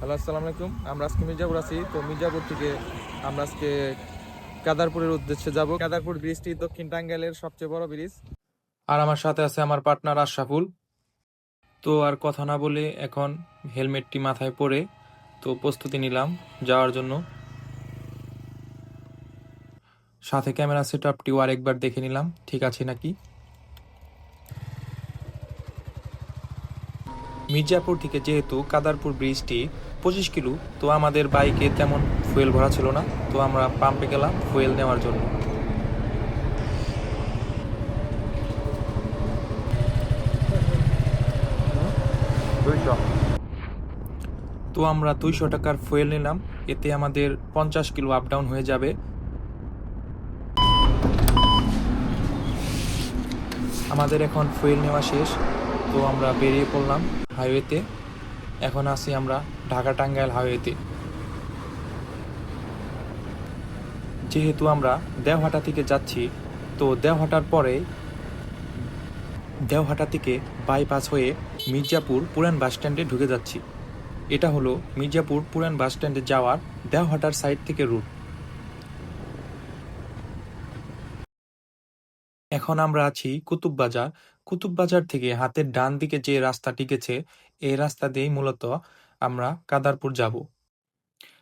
Hello, আসসালামু আলাইকুম। আমরা আজকে মির্জাপুর আছি। তো মির্জাপুর থেকে আমরা আজকে কাদারপুরের উদ্দেশ্যে যাব। কাদারপুর ব্রিজটি দক্ষিণ টাঙ্গাইলের সবচেয়ে বড় ব্রিজ। আর আমার সাথে আছে আমার পার্টনার আশরাফুল। তো আর কথা না বলে এখন হেলমেটটি মাথায় পরে তো প্রস্তুতি নিলাম যাওয়ার জন্য। সাথে ক্যামেরা সেট আপটিও আরেকবার দেখে নিলাম, ঠিক আছে নাকি? মির্জাপুর থেকে যেহেতু কাদারপুর ব্রিজটি পঁচিশ কিলো তো আমাদের বাইকে তেমন ফুয়েল ভরা ছিল না তো আমরা পাম্পে গেলাম ফুয়েল নেওয়ার জন্য। তো আমরা দুইশো টাকার ফুয়েল নিলাম এতে আমাদের পঞ্চাশ কিলো আপ ডাউন হয়ে যাবে। আমাদের এখন ফুয়েল নেওয়া শেষ তো আমরা বেরিয়ে পড়লাম হাইওয়েতে এখন আছি আমরা ঢাকা টাঙ্গাইল হাইওয়েতে। যেহেতু আমরা দেওহাটা থেকে যাচ্ছি, তো দেওহাটার পরে দেওহাটা থেকে বাইপাস হয়ে মির্জাপুর পুরান বাস স্ট্যান্ডে ঢুকে যাচ্ছি। এটা হলো মির্জাপুর পুরান বাস স্ট্যান্ডে যাওয়ার দেওহাটার সাইড থেকে রুট। এখন আমরা আছি কুতুব বাজার। কুতুব বাজার থেকে হাতের ডান দিকে যে রাস্তা টিকেছে, এই রাস্তা দিয়েই মূলত আমরা কাদারপুর যাব।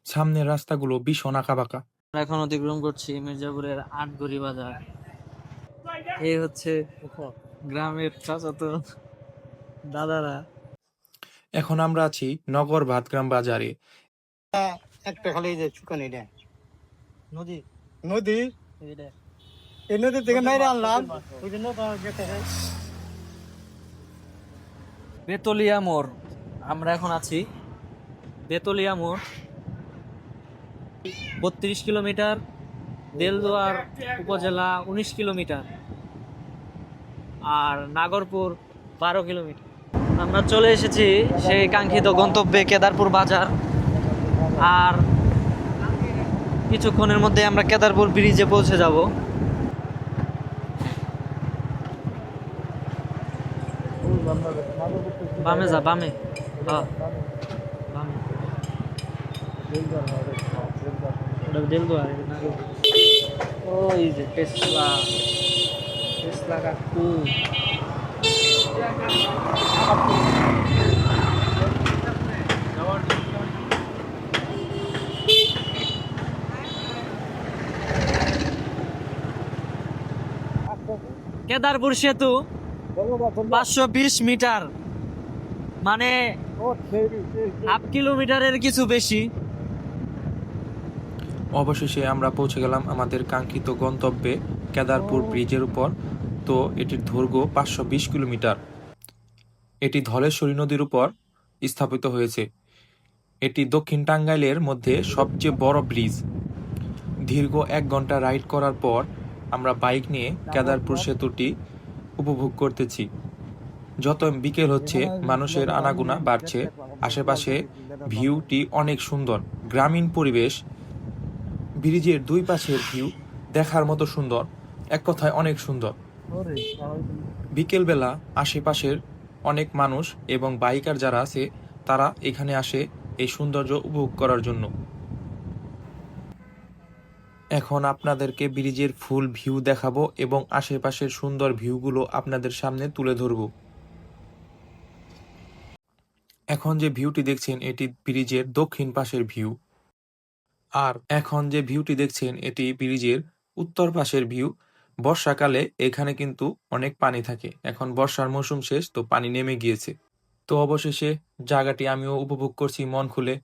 সামনের রাস্তাগুলো ভীষণ আঁকাবাঁকা। আমরা এখন অতিক্রম করছি মির্জাপুরের আটগড়ি বাজার। এই হচ্ছে গ্রামের চাচাতো দাদারা। এখন আমরা আছি নগর ভাতগ্রাম বাজারে। একটা খালি যে চুকানি নদী। নদী? এই নদী থেকে মেরে আনলাম। ওই জন্য বেতলিয়া মোড়। আমরা এখন আছি বেতলিয়া মোড়, বত্রিশ কিলোমিটার, দেলদুয়ার উপজেলা উনিশ কিলোমিটার, আর নাগরপুর বারো কিলোমিটার। আমরা চলে এসেছি সেই কাঙ্ক্ষিত গন্তব্যে কেদারপুর বাজার। আর কিছুক্ষণের মধ্যে আমরা কেদারপুর ব্রিজে পৌঁছে যাব। বামে যা, বামে হ্যাঁ ওটা দেলদুয়ার এটা নাগরপুর। ওই যে টেসলা। টেসলা কাকু কেদারপুর সেতু পাঁচশো বিশ মিটার। মানে হাফ কিলোমিটারের কিছু বেশি। অবশেষে আমরা পৌঁছে গেলাম আমাদের কাঙ্ক্ষিত গন্তব্যে কেদারপুর ব্রিজের উপর। তো এটির দৈর্ঘ্য পাঁচশো বিশ কিলোমিটার। এটি ধলেশ্বরী নদীর উপর স্থাপিত হয়েছে। এটি দক্ষিণ টাঙ্গাইলের মধ্যে সবচেয়ে বড় ব্রিজ। দীর্ঘ এক ঘণ্টা রাইড করার পর আমরা বাইক নিয়ে কেদারপুর সেতুটি উপভোগ করতেছি। যত বিকেল হচ্ছে, মানুষের আনাগোনা বাড়ছে। আশেপাশে ভিউটি অনেক সুন্দর। গ্রামীণ পরিবেশ ব্রিজের দুই পাশের ভিউ দেখার মতো সুন্দর, এক কথায় অনেক সুন্দর। বিকেলবেলা আশেপাশের অনেক মানুষ এবং বাইকার যারা আছে, তারা এখানে আসে এই সৌন্দর্য উপভোগ করার জন্য। এখন আপনাদেরকে ব্রিজের ফুল ভিউ দেখাবো এবং আশেপাশের সুন্দর ভিউগুলো আপনাদের সামনে তুলে ধরবো। এখন যে ভিউটি দেখছেন, এটি ব্রিজের দক্ষিণ পাশের ভিউ। আর এখন যে ভিউটি দেখছেন, এটি ব্রিজের উত্তর পাশের ভিউ বর্ষাকালে এখানে কিন্তু অনেক পানি থাকে। এখন বর্ষার মৌসুম শেষ, তো পানি নেমে গিয়েছে। তো অবশেষে জায়গাটি আমিও উপভোগ করছি মন খুলে।